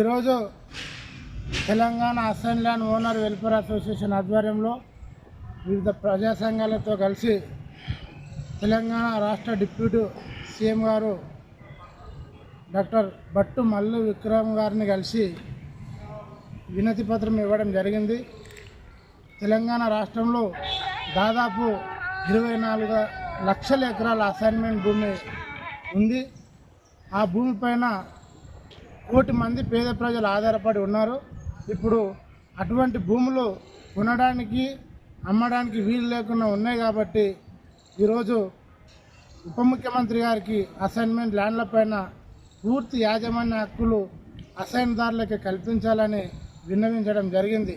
ఈరోజు Telangana assembly and owner welfare association ఆధ్వర్యంలో వివిధ ప్రజా సంఘాలతో కలిసి తెలంగాణ రాష్ట్ర deputy CM garu doctor Bhattu Mallu Vikram గారిని కలిసి వినతి పత్రం ఇవ్వడం జరిగింది. తెలంగాణ రాష్ట్రంలో దాదాపు ఇరవై నాలుగు లక్షల ఎకరాల అసైన్మెంట్ భూమి ఉంది. ఆ భూమి పైన కోటి మంది పేద ప్రజలు ఆధారపడి ఉన్నారు. ఇప్పుడు అటువంటి భూములు కొనడానికి అమ్మడానికి వీలు లేకుండా ఉన్నాయి కాబట్టి ఈరోజు ఉప ముఖ్యమంత్రి గారికి అసైన్మెంట్ ల్యాండ్ల పైన పూర్తి యాజమాన్య హక్కులు అసైన్దారులకి కల్పించాలని విన్నవించడం జరిగింది.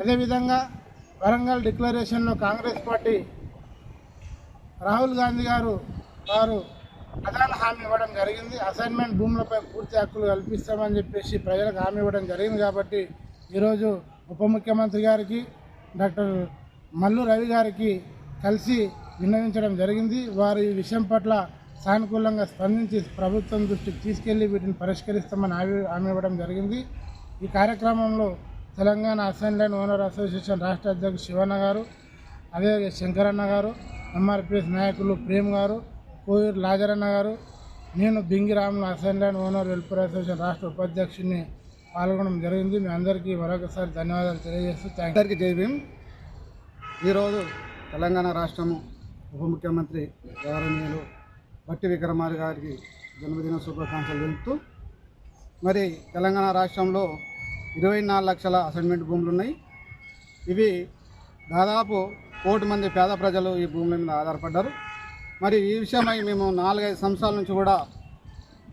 అదేవిధంగా వరంగల్ డిక్లరేషన్లో కాంగ్రెస్ పార్టీ రాహుల్ గాంధీ గారు వారు ప్రధాన హామీ ఇవ్వడం జరిగింది. అసైన్మెంట్ భూములపై పూర్తి హక్కులు కల్పిస్తామని చెప్పేసి ప్రజలకు హామీ ఇవ్వడం జరిగింది కాబట్టి ఈరోజు ఉప ముఖ్యమంత్రి గారికి డాక్టర్ మల్లు రవి గారికి కలిసి విన్నవించడం జరిగింది. వారు ఈ విషయం పట్ల సానుకూలంగా స్పందించి ప్రభుత్వం దృష్టికి తీసుకెళ్ళి వీటిని పరిష్కరిస్తామని హామీ హామీ ఇవ్వడం జరిగింది. ఈ కార్యక్రమంలో తెలంగాణ అసెంబ్లీ ఓనర్ అసోసియేషన్ రాష్ట్ర అధ్యక్షుడు శివన్న గారు అదే శంకరన్న గారు ఎంఆర్పిఎస్ నాయకులు ప్రేమ్ గారు కోయూరు లాజరన్న గారు నేను Bingiramulu assembly and owner welfare association రాష్ట్ర ఉపాధ్యక్షుడిని పాల్గొనడం జరిగింది. మీ అందరికీ మరొకసారి ధన్యవాదాలు తెలియజేస్తూ థ్యాంక్ అందరికీ జైభీం ఈరోజు తెలంగాణ రాష్ట్రము ఉప ముఖ్యమంత్రి గౌరవనీయులు భట్టి విక్రమార్ గారికి జన్మదిన శుభాకాంక్షలు తెలుపుతూ మరి తెలంగాణ రాష్ట్రంలో ఇరవై నాలుగు లక్షల అసైన్మెంట్ భూములు ఉన్నాయి. ఇవి దాదాపు కోటి మంది పేద ప్రజలు ఈ భూముల మీద ఆధారపడ్డారు. మరి ఈ విషయమై మేము నాలుగైదు సంవత్సరాల నుంచి కూడా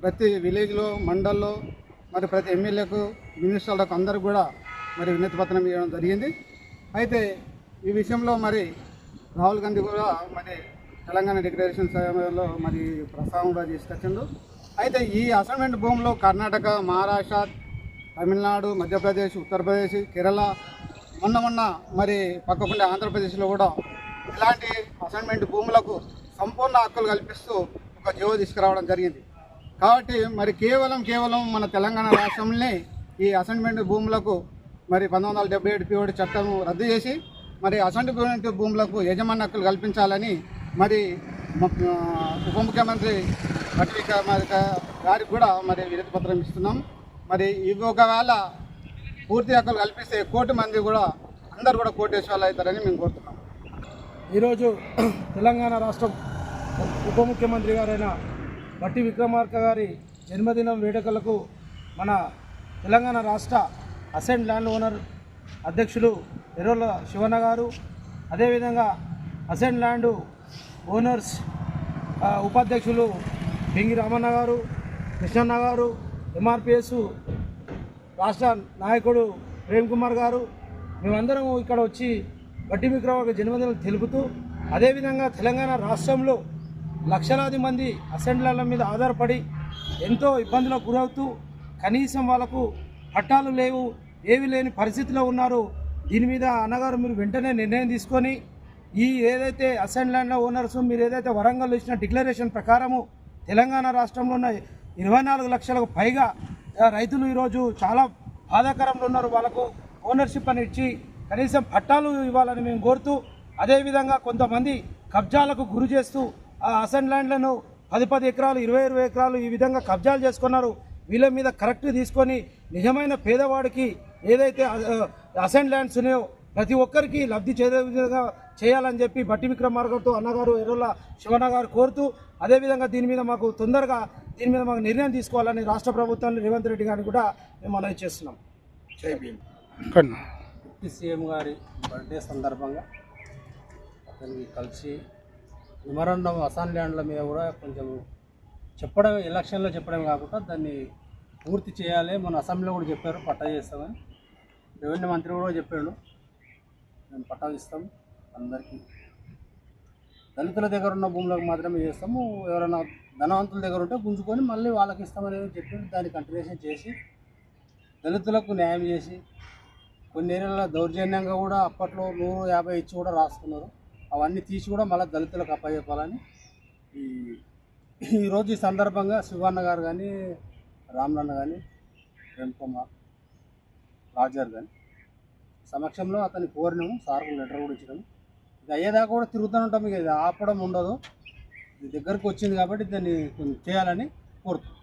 ప్రతి విలేజ్లో మండల్లో మరి ప్రతి ఎమ్మెల్యేకు మినిస్టర్లకు అందరూ కూడా మరి వినతి పత్రం ఇవ్వడం జరిగింది. అయితే ఈ విషయంలో మరి రాహుల్ గాంధీ కూడా మరి తెలంగాణ డిక్లరేషన్ సమయంలో మరి ప్రస్తావన కూడా తీసుకొచ్చిండు. అయితే ఈ అసైన్మెంట్ భూమిలో కర్ణాటక మహారాష్ట్ర తమిళనాడు మధ్యప్రదేశ్ ఉత్తరప్రదేశ్ కేరళ మొన్న మొన్న మరి పక్కకుండా ఆంధ్రప్రదేశ్లో కూడా ఇలాంటి అసైన్మెంట్ భూములకు సంపూర్ణ హక్కులు కల్పిస్తూ ఒక జీవో తీసుకురావడం జరిగింది. కాబట్టి మరి కేవలం కేవలం మన తెలంగాణ రాష్ట్రంలోనే ఈ అసైన్మెంట్ భూములకు మరి పంతొమ్మిది వందల డెబ్బై ఏడు పిఓడి చట్టం రద్దు చేసి మరి అసైన్మెంట్ భూములకు యజమాని హక్కులు కల్పించాలని మరి ఉప ముఖ్యమంత్రి భట్టి గారికి కూడా మరి వినతి పత్రం ఇస్తున్నాం. మరి ఇవి ఒకవేళ పూర్తి హక్కులు కల్పిస్తే కోటి మంది కూడా అందరు కూడా కోటేశ్వర్లు అవుతారని మేము కోరుతున్నాం. ఈరోజు తెలంగాణ రాష్ట్రం ఉప ముఖ్యమంత్రి గారైన బట్టి విక్రమార్క గారి జన్మదినం వేడుకలకు మన తెలంగాణ రాష్ట్ర అసెంట్ ల్యాండ్ ఓనర్ అధ్యక్షులు ఎర్రోల శివన్న గారు అదేవిధంగా అసెంట్ ల్యాండ్ ఓనర్స్ ఉపాధ్యక్షులు బెంగి రామన్న గారు కృష్ణన్న గారు ఎంఆర్పిఎస్ రాష్ట్ర నాయకుడు ప్రేమ్ కుమార్ గారు మేమందరం ఇక్కడ వచ్చి బట్టి విక్రమార్క జన్మదినం తెలుపుతూ అదేవిధంగా తెలంగాణ రాష్ట్రంలో లక్షలాది మంది అసెంబ్లీల మీద ఆధారపడి ఎంతో ఇబ్బందులకు గురవుతూ కనీసం వాళ్ళకు పట్టాలు లేవు ఏవి లేని పరిస్థితిలో ఉన్నారు. దీని మీద అన్నగారు మీరు వెంటనే నిర్ణయం తీసుకొని ఈ ఏదైతే అసెంట్ ల్యాండ్ ఓనర్స్ మీరు ఏదైతే వరంగల్ ఇచ్చిన డిక్లరేషన్ ప్రకారము తెలంగాణ రాష్ట్రంలో ఉన్న ఇరవై నాలుగు లక్షలకు పైగా రైతులు ఈరోజు చాలా బాధాకరంలో ఉన్నారు. వాళ్ళకు ఓనర్షిప్ అని ఇచ్చి కనీసం పట్టాలు ఇవ్వాలని మేము కోరుతూ అదేవిధంగా కొంతమంది కబ్జాలకు గురి చేస్తూ అసెంట్ ల్యాండ్లను పది పది ఎకరాలు ఇరవై ఇరవై ఎకరాలు ఈ విధంగా కబ్జాలు చేసుకున్నారు. వీళ్ళ మీద కరెక్ట్ తీసుకొని నిజమైన పేదవాడికి ఏదైతే అసెంట్ ల్యాండ్స్ ఉన్నాయో ప్రతి ఒక్కరికి లబ్ధి చేరే విధంగా చేయాలని చెప్పి బట్టి విక్రమార్గంతో అన్నగారు ఎర్రల శివన్న గారు కోరుతూ అదేవిధంగా దీని మీద మాకు తొందరగా దీని మీద మాకు నిర్ణయం తీసుకోవాలని రాష్ట్ర ప్రభుత్వాన్ని రేవంత్ రెడ్డి గారిని కూడా మేము మనవి చేస్తున్నాం. డిప్యూటీ సీఎం గారి బర్త్డే సందర్భంగా అతనికి కలిసి మెమరాండం అసాన్ ల్యాండ్ల మీద కూడా కొంచెం చెప్పడం ఎలక్షన్లో చెప్పడం కాకుండా దాన్ని పూర్తి చేయాలి. మన అసెంబ్లీలో కూడా చెప్పారు పట్టా చేస్తామని. రెవెన్యూ మంత్రి కూడా చెప్పాడు. మేము పట్టా ఇస్తాం అందరికీ. దళితుల దగ్గర ఉన్న భూములకు మాత్రమే చేస్తాము. ఎవరైనా ధనవంతుల దగ్గర ఉంటే గుంజుకొని మళ్ళీ వాళ్ళకి ఇస్తామనేది చెప్పి దాన్ని కంటిన్యూషన్ చేసి దళితులకు న్యాయం చేసి కొన్ని ఏరియాల దౌర్జన్యంగా కూడా అప్పట్లో నూరు యాభై ఇచ్చి కూడా రాసుకున్నారు. అవన్నీ తీసి కూడా మళ్ళీ దళితులకు అప్పచెప్పాలని ఈ ఈరోజు ఈ సందర్భంగా శివన్న గారు కానీ రామ్నన్న కానీ ప్రేమ్ కుమార్ కానీ సమక్షంలో అతని కోరినాము సార్కు లెటర్ కూడా ఇచ్చినాము ఇది అయ్యేదాకా కూడా తిరుగుతూనే ఉంటాం ఇక ఇది ఆపడం ఉండదు. ఇది దగ్గరకు వచ్చింది కాబట్టి దాన్ని కొంచెం చేయాలని కోరుతున్నాం.